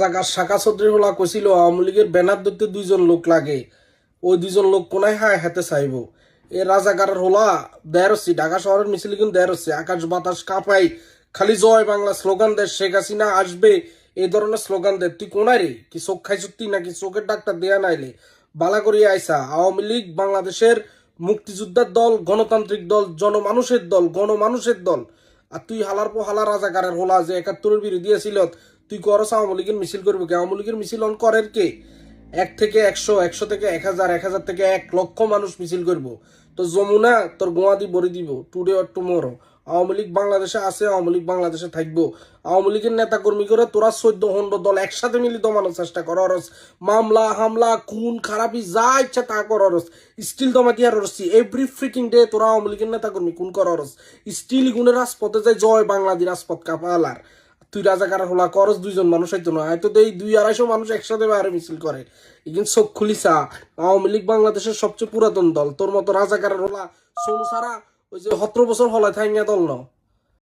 রাজাকার শাখা চৌধুরী হলা কইছিল আওয়ামী লীগের ব্যানার ধরতে দুইজন লোক লাগে। ওই দুইজন লোক কোনায় হায় হাতে চাইব। এ রাজাকারের হলা দেড় হচ্ছে ঢাকা শহরের মিছিল কিন্তু হচ্ছে আকাশ বাতাস কাঁপাই, খালি জয় বাংলা স্লোগান দে শেখ হাসিনা, আসবে এই ধরনের স্লোগান দে তুই কোনায় রে? কি চোখ খাইছ তুই নাকি চোখের ডাক্তার দেয়া নাইলে বালা করিয়া আইসা, আওয়ামী লীগ বাংলাদেশের মুক্তিযোদ্ধার দল, গণতান্ত্রিক দল, জনমানুষের দল, গণমানুষের দল। আর তুই হালার পর হালা রাজাকারের হোলা যে একাত্তরের বিরোধী আছিল তুই করস আওয়ামী লীগের মিছিল করবি কে? আওয়ামী লীগের মিছিল অন করের কে? এক থেকে একশো একশো থেকে এক হাজার এক হাজার থেকে এক লক্ষ মানুষ মিছিল করব। তো যমুনা তোর গোয়া দি, বড়ি দিব today or tomorrow Awami League বাংলাদেশে আছে, আওয়ামী লীগ বাংলাদেশে থাকব। আওয়ামী লীগের নেতা কর্মী করে তোরা চোদ্দ হন্ড দল একসাথে মিলি দমানোর চেষ্টা কর, অরস। মামলা, হামলা, খুন, খারাপি, যা ইচ্ছা তা কর, অরস। স্টিল দমাতি আর অরসি। এভরি ফ্রিকিং ডে তোরা আওয়ামী লীগের নেতা কর্মী খুন কর, অরস। স্টিল গুণের রাজপথে যায় জয় বাংলাদেশ রাজপথ কাপালার। তুই রাজা রাজাকার হলা করস দুইজন মানুষ হইতো না। হয়তো এই দুই আড়াইশো মানুষ একসাথে বাইরে মিছিল করে। এগিন চোখ খুলিসা। আওয়ামী লীগ বাংলাদেশের সবচেয়ে পুরাতন দল। তোর মতো রাজাকারের হলা, সোনু সারা ওই যে সতেরো বছর হলে থাইঙ্গা দল ন